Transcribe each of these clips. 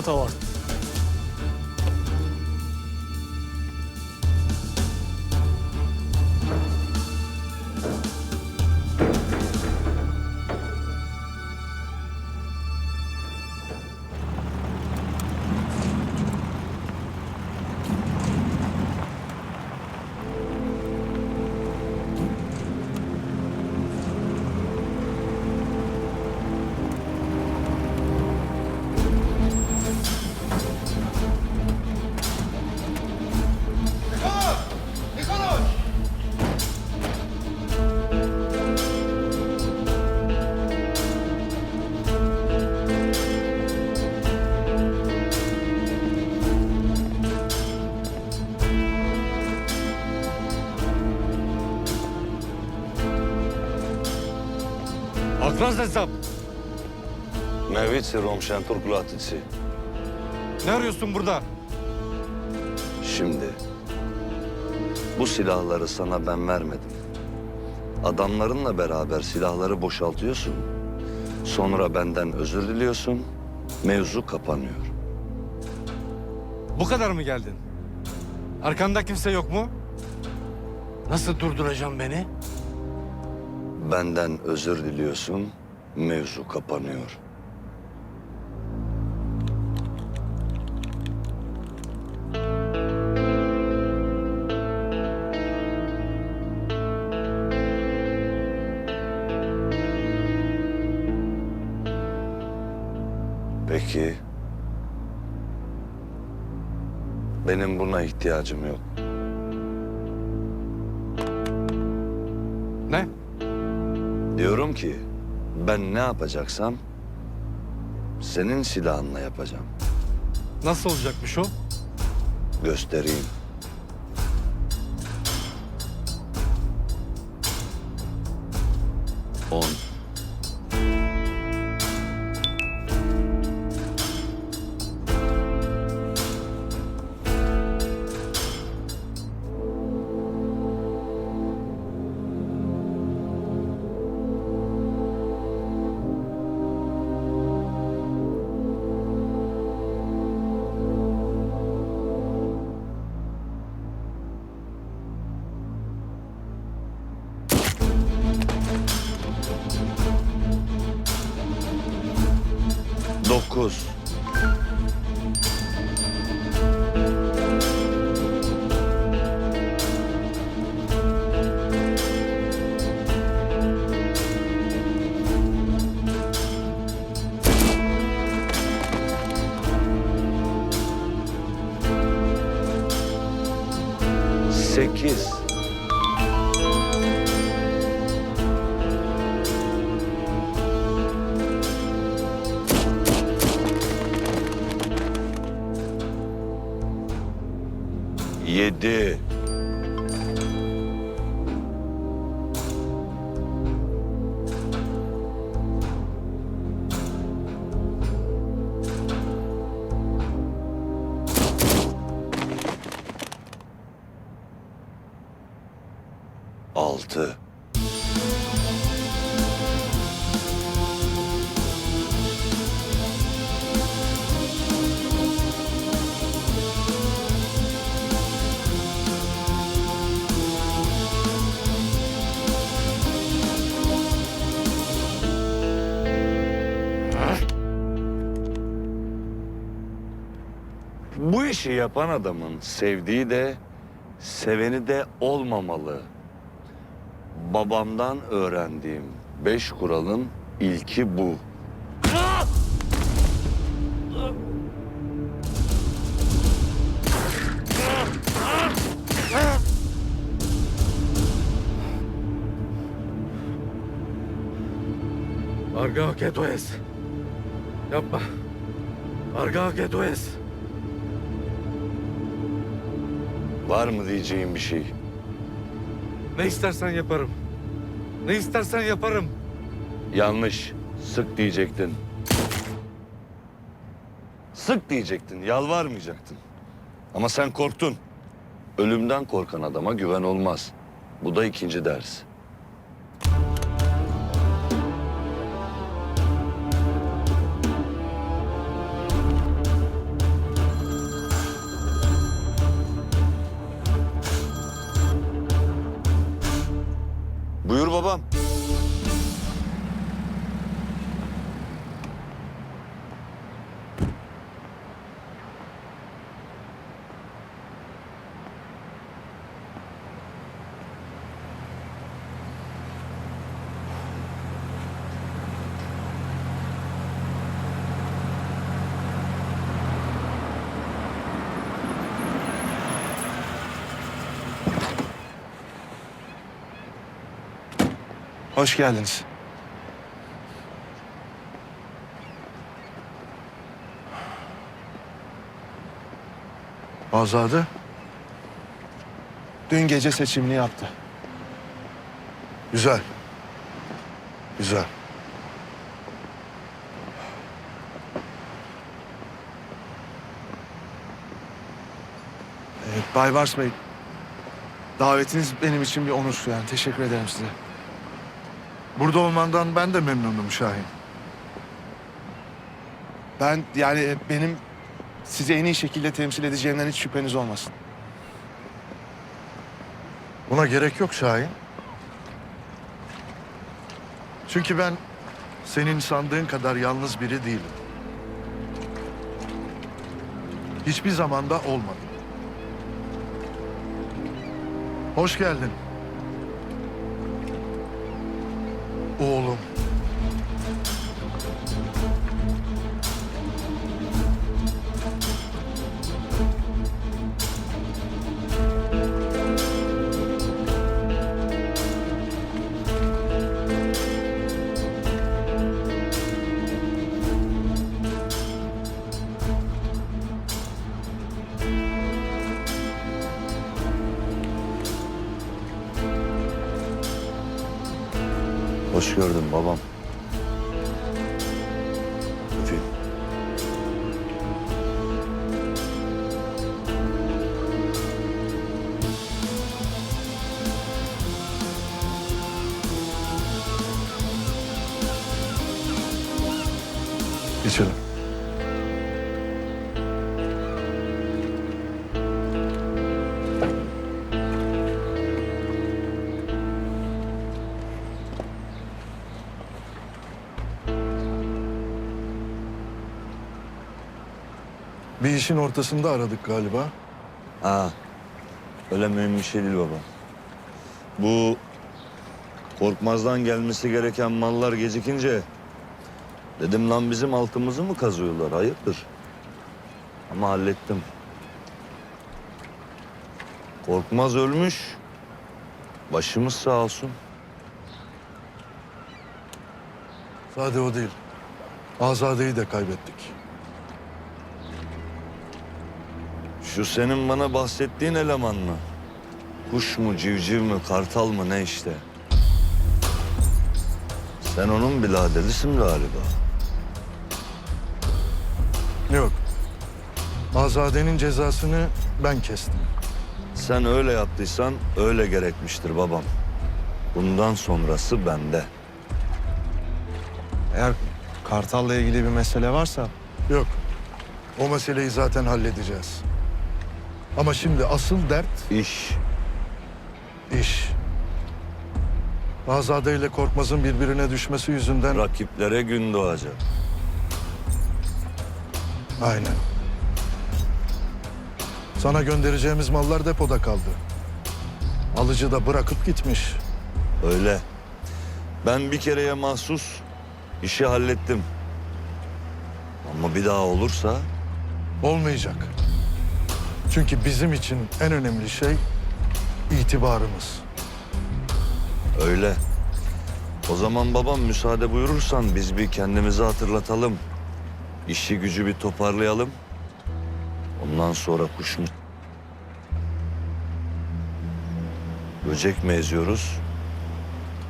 Anadolu. Hesap. Mevlid Romşen Turk Latisi. Ne arıyorsun burada? Şimdi bu silahları sana ben vermedim. Adamlarınla beraber silahları boşaltıyorsun. Sonra benden özür diliyorsun. Mevzu kapanıyor. Bu kadar mı geldin? Arkanda kimse yok mu? Nasıl durduracağım beni? Benden özür diliyorsun. Mevzu kapanıyor. Peki. Benim buna ihtiyacım yok. Ne? Diyorum ki ben ne yapacaksam senin silahınla yapacağım. Nasıl olacakmış o? Göstereyim. Sekiz. Yedi. İşi yapan adamın sevdiği de seveni de olmamalı. Babamdan öğrendiğim beş kuralın ilki bu. Arga Ketoes. Yapma. Arga Ketoes. Var mı diyeceğim bir şey? Ne istersen yaparım. Ne istersen yaparım. Yanlış. Sık diyecektin. Sık diyecektin, yalvarmayacaktın. Ama sen korktun. Ölümden korkan adama güven olmaz. Bu da ikinci ders. Buyur babam. Hoş geldiniz. Azade. Dün gece seçimini yaptı. Güzel. Güzel. Evet, Bay Vars Bey, davetiniz benim için bir onur. Yani teşekkür ederim size. Burada olmandan ben de memnunum Şahin. Ben yani benim sizi en iyi şekilde temsil edeceğimden hiç şüpheniz olmasın. Buna gerek yok Şahin. Çünkü ben senin sandığın kadar yalnız biri değilim. Hiçbir zamanda olmadım. Hoş geldin. Oğlum. Hoş gördüm babam. Bir işin ortasında aradık galiba. Ha. Öyle mühim bir şey değil baba. Bu Korkmaz'dan gelmesi gereken mallar gecikince dedim lan bizim altımızı mı kazıyorlar? Hayırdır? Ama hallettim. Korkmaz ölmüş. Başımız sağ olsun. Sade o değil. Azade'yi de kaybettik. Şu senin bana bahsettiğin eleman mı? Kuş mu, civciv mi, kartal mı ne işte? Sen onun biraderisin galiba. Yok. Azade'nin cezasını ben kestim. Sen öyle yaptıysan öyle gerekmiştir babam. Bundan sonrası bende. Eğer Kartal'la ilgili bir mesele varsa Yok. O meseleyi zaten halledeceğiz. Ama şimdi asıl dert İş. iş. Azade ile Korkmaz'ın birbirine düşmesi yüzünden... Rakiplere gün doğacak. Aynen. Sana göndereceğimiz mallar depoda kaldı. Alıcı da bırakıp gitmiş. Öyle. Ben bir kereye mahsus işi hallettim. Ama bir daha olursa Olmayacak. Çünkü bizim için en önemli şey itibarımız. öyle. O zaman babam müsaade buyurursan biz bir kendimizi hatırlatalım. İşi gücü bir toparlayalım. Ondan sonra kuş mu? Böcek mi eziyoruz?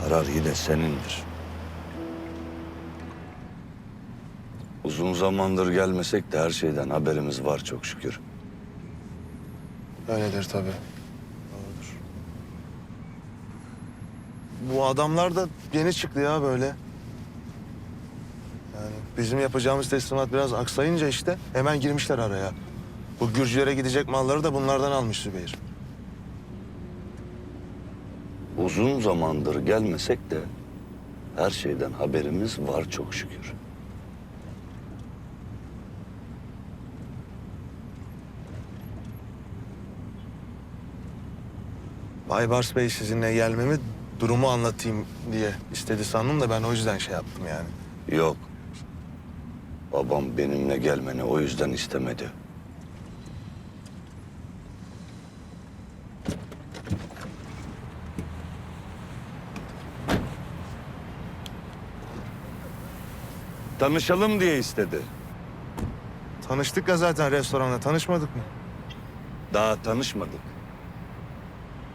Karar yine senindir. Uzun zamandır gelmesek de her şeyden haberimiz var çok şükür. Öyledir tabii. Doğrudur. Bu adamlar da yeni çıktı ya böyle. Yani bizim yapacağımız teslimat biraz aksayınca işte hemen girmişler araya. Bu Gürcülere gidecek malları da bunlardan almış Zübeyir. Uzun zamandır gelmesek de her şeyden haberimiz var çok şükür. Baybars Bey sizinle gelmemi durumu anlatayım diye istedi sandım da ben o yüzden şey yaptım yani. Yok. Babam benimle gelmeni o yüzden istemedi. Tanışalım diye istedi. Tanıştık ya zaten restoranda tanışmadık mı? Daha tanışmadık.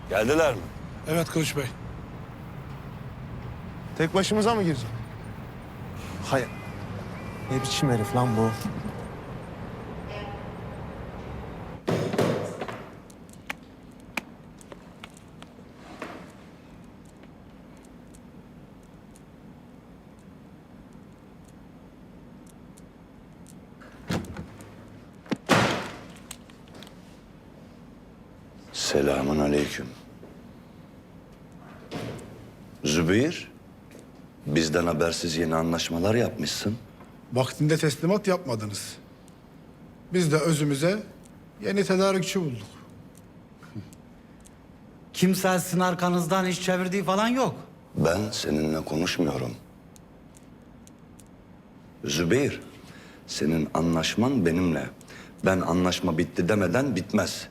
Geldiler mi? Evet Kılıç Bey. Tek başımıza mı gireceğim? Hayır. Ne biçim herif lan bu? Selamun aleyküm. Zübeyir, bizden habersiz yeni anlaşmalar yapmışsın. Vaktinde teslimat yapmadınız. Biz de özümüze yeni tedarikçi bulduk. Kimse sizin arkanızdan iş çevirdiği falan yok. Ben seninle konuşmuyorum. Zübeyir, senin anlaşman benimle. Ben anlaşma bitti demeden bitmez.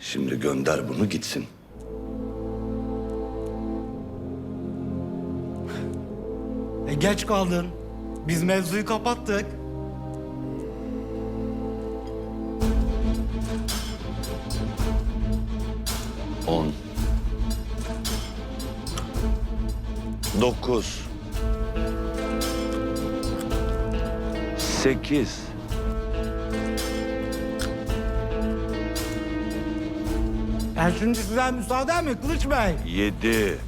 Şimdi gönder bunu gitsin. E geç kaldın. Biz mevzuyu kapattık. On. Dokuz. Sekiz. E şimdi size müsaade mi Kılıç Bey? Yedi.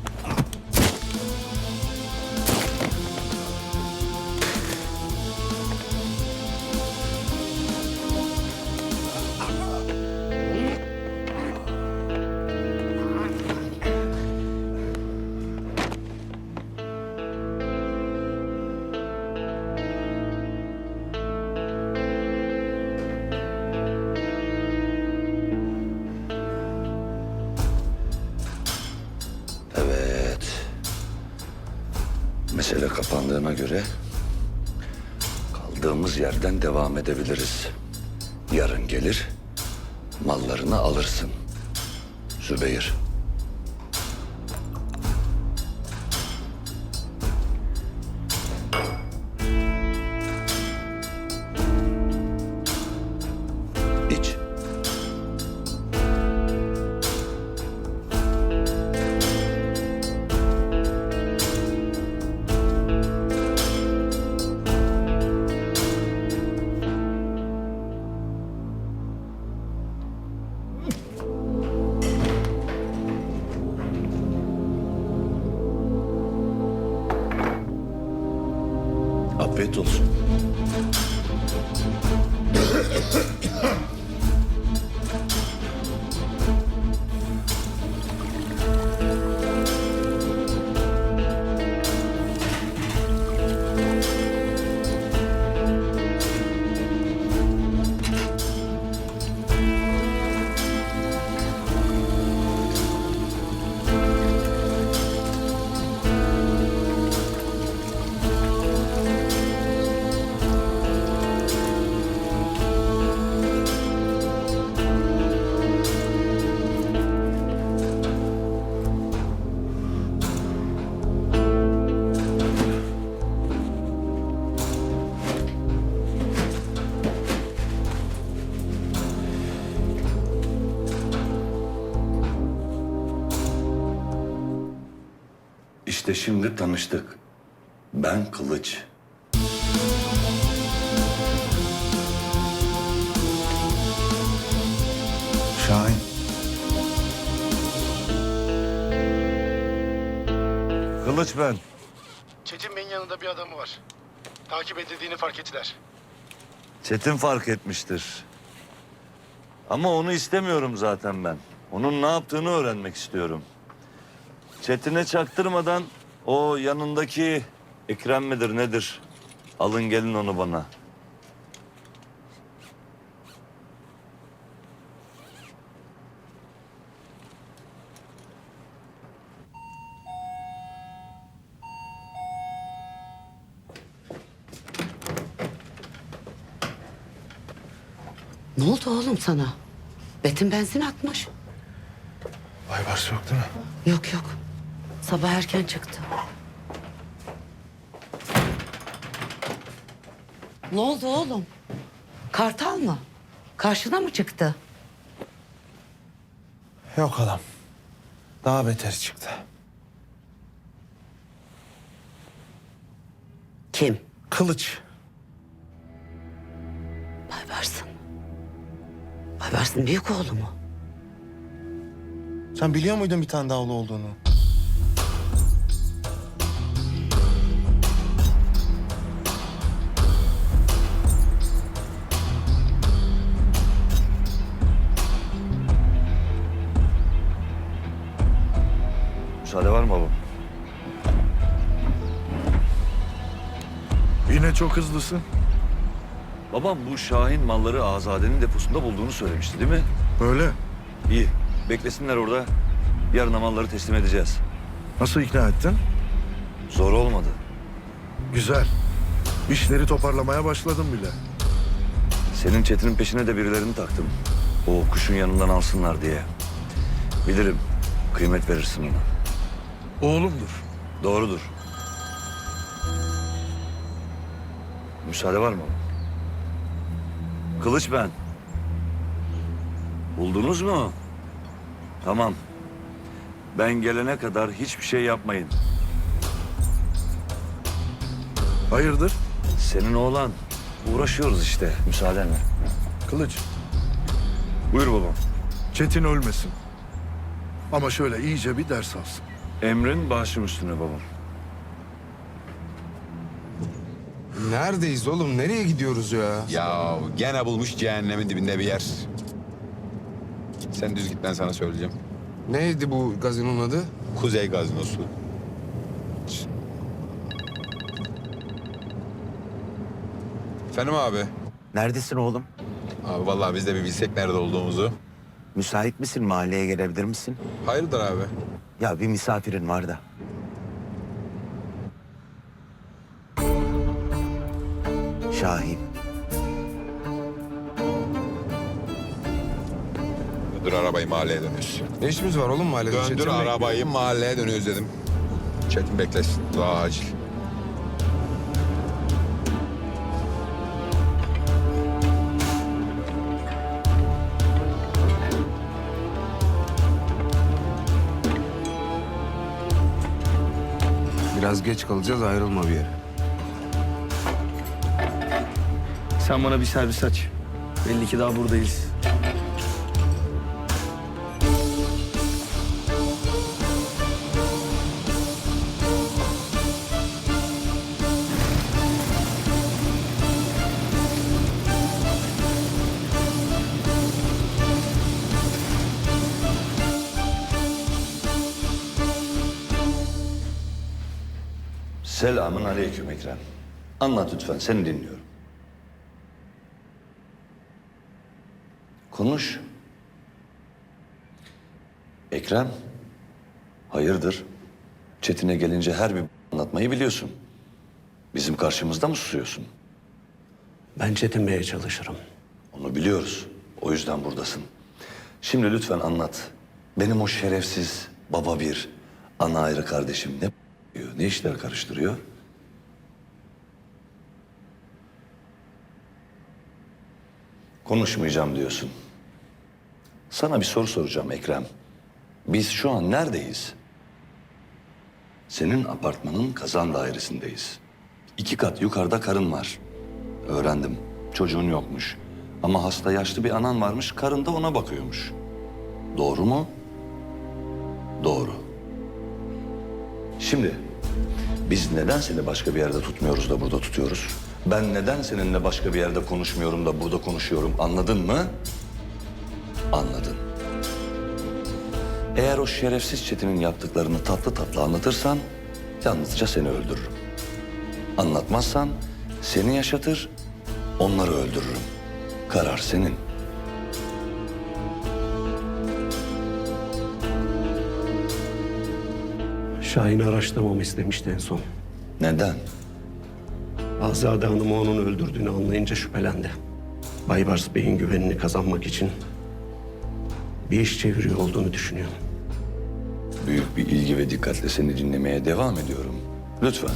Kapandığına göre kaldığımız yerden devam edebiliriz. Yarın gelir, mallarını alırsın. Zübeyir. Şimdi tanıştık. Ben Kılıç. Şahin. Kılıç ben. Çetin Bey'in yanında bir adamı var. Takip edildiğini fark ettiler. Çetin fark etmiştir. Ama onu istemiyorum zaten ben. Onun ne yaptığını öğrenmek istiyorum. Çetin'e çaktırmadan o yanındaki Ekrem midir nedir? Alın gelin onu bana. Ne oldu oğlum sana? Betin benzin atmış. Baybars yok değil mi? Yok yok. Sabah erken çıktı. Ne oldu oğlum? Kartal mı? Karşına mı çıktı? Yok adam. Daha beter çıktı. Kim? Kılıç. Baybarsın. Baybarsın büyük oğlu mu? Sen biliyor muydun bir tane daha oğlu olduğunu? Müsaade var mı babam? Yine çok hızlısın. Babam bu Şahin malları Azade'nin deposunda bulduğunu söylemişti değil mi? Böyle. İyi. Beklesinler orada. Yarın malları teslim edeceğiz. Nasıl ikna ettin? Zor olmadı. Güzel. İşleri toparlamaya başladım bile. Senin Çetin'in peşine de birilerini taktım. O kuşun yanından alsınlar diye. Bilirim. Kıymet verirsin ona. Oğlumdur. Doğrudur. Müsaade var mı? Kılıç ben. Buldunuz mu? Tamam. Ben gelene kadar hiçbir şey yapmayın. Hayırdır? Senin oğlan. Uğraşıyoruz işte. Müsaadenle. Kılıç. Buyur babam. Çetin ölmesin. Ama şöyle iyice bir ders alsın. Emrin başım üstüne babam. Neredeyiz oğlum? Nereye gidiyoruz ya? Ya gene bulmuş cehennemin dibinde bir yer. Sen düz git ben sana söyleyeceğim. Neydi bu gazinonun adı? Kuzey Gazinosu. Efendim abi. Neredesin oğlum? Abi vallahi biz de bir bilsek nerede olduğumuzu. Müsait misin? Mahalleye gelebilir misin? Hayırdır abi? Ya bir misafirin var da. Şahin. Döndür arabayı mahalleye dönüyoruz. Ne işimiz var oğlum mahallede? Döndür Çetin bekliyor. arabayı mahalleye dönüyoruz dedim. Çetin beklesin. Daha acil. Biraz geç kalacağız ayrılma bir yere. Sen bana bir servis aç. Belli ki daha buradayız. Selamın aleyküm Ekrem. Anlat lütfen, seni dinliyorum. Konuş. Ekrem, hayırdır? Çetin'e gelince her bir anlatmayı biliyorsun. Bizim karşımızda mı susuyorsun? Ben Çetin Bey'e çalışırım. Onu biliyoruz. O yüzden buradasın. Şimdi lütfen anlat. Benim o şerefsiz baba bir, ana ayrı kardeşim ne ne işler karıştırıyor? Konuşmayacağım diyorsun. Sana bir soru soracağım Ekrem. Biz şu an neredeyiz? Senin apartmanın kazan dairesindeyiz. İki kat yukarıda karın var. Öğrendim. Çocuğun yokmuş. Ama hasta yaşlı bir anan varmış. Karın da ona bakıyormuş. Doğru mu? Doğru. Şimdi biz neden seni başka bir yerde tutmuyoruz da burada tutuyoruz? Ben neden seninle başka bir yerde konuşmuyorum da burada konuşuyorum? Anladın mı? Anladın. Eğer o şerefsiz Çetin'in yaptıklarını tatlı tatlı anlatırsan yalnızca seni öldürürüm. Anlatmazsan seni yaşatır, onları öldürürüm. Karar senin. Şahin'i araştırmamı istemişti en son. Neden? Azade Hanım'ı onun öldürdüğünü anlayınca şüphelendi. Baybars Bey'in güvenini kazanmak için bir iş çeviriyor olduğunu düşünüyor. Büyük bir ilgi ve dikkatle seni dinlemeye devam ediyorum. Lütfen